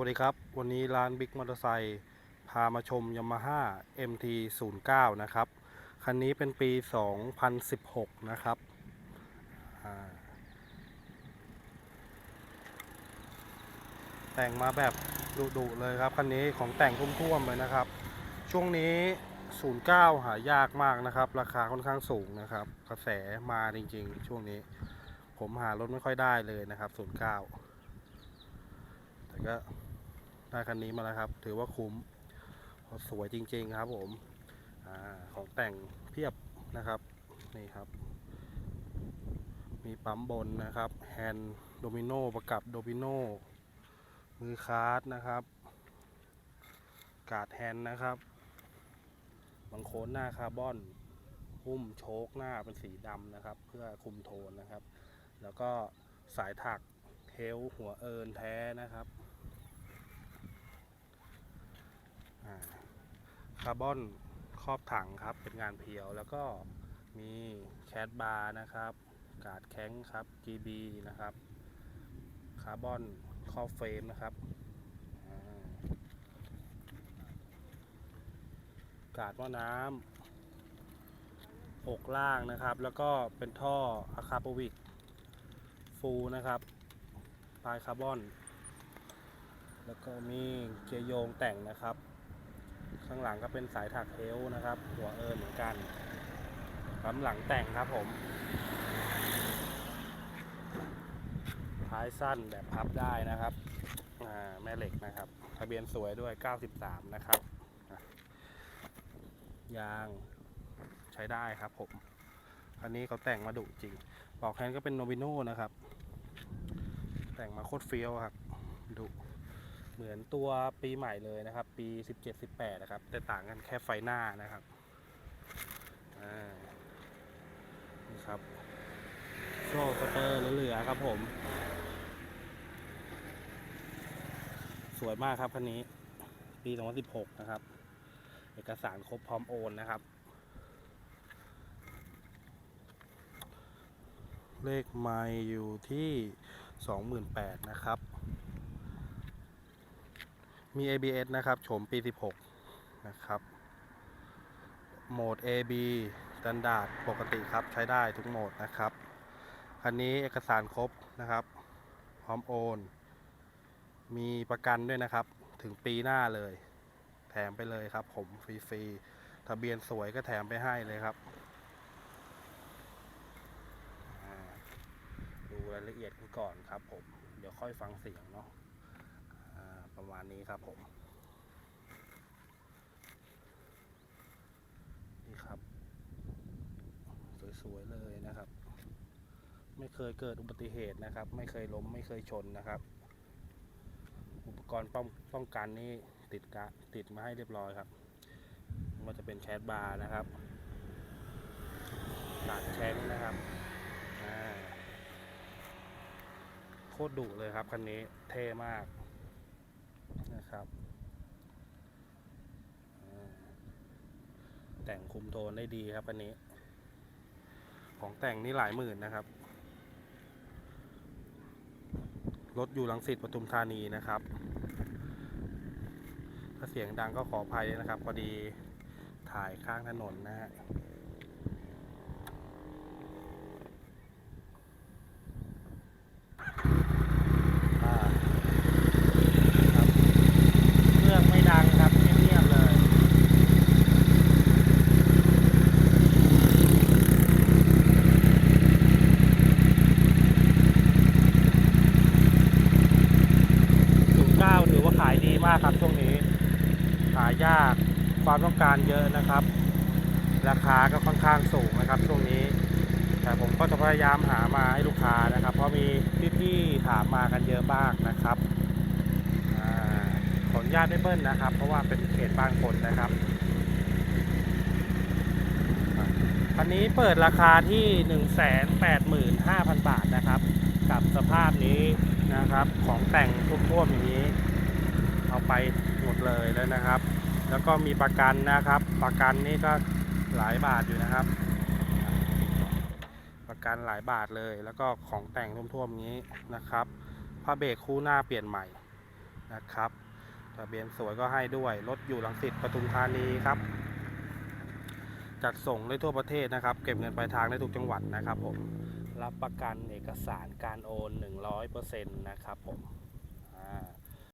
วัสดีครับ วันนี้ร้านบิ๊กมอเตอร์ไซค์พามาชม Yamaha MT 0 9นะครับ คันนี้เป็นปี 2016 นะครับ แต่งมาแบบดุๆเลยครับ คันนี้ของแต่งทุ่วมๆเลยนะครับ ช่วงนี้ 09 หายากมากนะครับ ราคาค่อนข้างสูงนะครับ กระแสมาจริงๆ ช่วงนี้ ผมหารถไม่ค่อยได้เลยนะครับ 09แต่ก็ ได้คันนี้มาแล้วครับ ถือว่าคุ้มสวยจริง ๆ ครับผมอของแต่งเพียบนะครับนี่ครับ มีปั๊มบนนะครับแฮนด์โดมิโนประกับโดมิโนมือคาร์ดนะครับ กาดแฮนด์นะครับบังโคนหน้าคาร์บอนหุ้มโชคหน้าเป็นสีดำนะครับ เพื่อคุมโทนนะครับ แล้วก็สายถักเทลหัวเอินแท้นะครับอ่า คาร์บอนครอบถังครับ เป็นงานเพียวแล้วก็มีแคดบาร์นะครับ กาดแข้งครับ GB นะครับ คาร์บอนครอบเฟรมนะครับ กาดหม้อน้ำอกล่างนะครับ แล้วก็เป็นท่ออะคาโปวิกฟูนะครับปลายคาร์บอน แล้วก็มีเกียร์โยงแต่งนะครับ ข้างหลังก็เป็นสายถักเทลนะครับ หัวเอินเหมือนกันปั๊มหลังแต่งครับผมท้ายสั้นแบบพับได้นะครับแม่เหล็กนะครับ ทะเบียนสวยด้วย 93 นะครับ ยางใช้ได้ครับผม อันนี้เขาแต่งมาดุจริงปลอกแฮนก็เป็นโนบิโนนะครับ แต่งมาโคตรเฟี้ยวครับดุ เหมือนตัวปีใหม่เลยนะครับ ปี 17-18 นะครับ แต่ต่างกันแค่ไฟหน้านะครับนี่ครับโซ่สเตอร์เหลือๆครับผม สวยมากครับคันนี้ ปี 2016 นะครับ เอกสารครบพร้อมโอนนะครับ เลขไมล์อยู่ที่ 28,000นะครับ มี ABS นะครับโฉมปี 16 นะครับ โหมด AB สแตนดาดปกติครับใช้ได้ทุกโหมดนะครับ คันนี้เอกสารครบนะครับ พร้อมโอน มีประกันด้วยนะครับ ถึงปีหน้าเลย แถมไปเลยครับ ผมฟรีๆ ทะเบียนสวยก็แถมไปให้เลยครับ ดูรายละเอียดกันก่อนครับผม เดี๋ยวค่อยฟังเสียงเนาะ ประมาณนี้ครับผมนี่ครับ สวยๆเลยนะครับ ไม่เคยเกิดอุบัติเหตุนะครับ ไม่เคยล้มไม่เคยชนนะครับ อุปกรณ์ป้องป้องกันนี่ติดกะติดมาให้เรียบร้อยครับมันจะเป็นแคดบาร์นะครับกาดแชงนะครับโคตรดุเลยครับคันนี้เท่มาก นะครับแต่งคุมโทนได้ดีครับคันนี้ ของแต่งนี่หลายหมื่นนะครับ รถอยู่ลังสิตปทุมธานีนะครับ ถ้าเสียงดังก็ขออภัยด้วยนะครับพอดีถ่ายข้างถนนนะฮะ อ่าครับเครื่องไม่ดังครับเงียบๆเลย ศูนย์เก้าถือว่าขายดีมากครับ ช่วงนี้หายากความต้องการเยอะนะครับ ราคาก็ค่อนข้างสูงนะครับ ช่วงนี้ แต่ผมก็จะพยายามหามาให้ลูกค้านะครับ เพราะมีพี่ๆถามมากันเยอะมากนะครับขออนุญาตไม่เบิ้ลนะครับ เพราะว่าเป็นเขตบานคนนะครับคันนี้เปิดราคาที่ 185,000 บาทนะครับ กับสภาพนี้นะครับของแต่งทั่วๆอย่างนี้ เอาไปหมดเลยแล้วนะครับ แล้วก็มีประกันนะครับ ประกันนี่ก็หลายบาทอยู่นะครับ ประกันหลายบาทเลยแล้วก็ของแต่งท่วมๆนี้นะครับผ้าเบรกคู่หน้าเปลี่ยนใหม่นะครับทะเบียนสวยก็ให้ด้วยรถอยู่หลังสิตปทุมธานีครับ จัดส่งได้ทั่วประเทศนะครับ เก็บเงินปลายทางได้ทุกจังหวัดนะครับผมรับประกันเอกสารการโอน 100%นะครับผม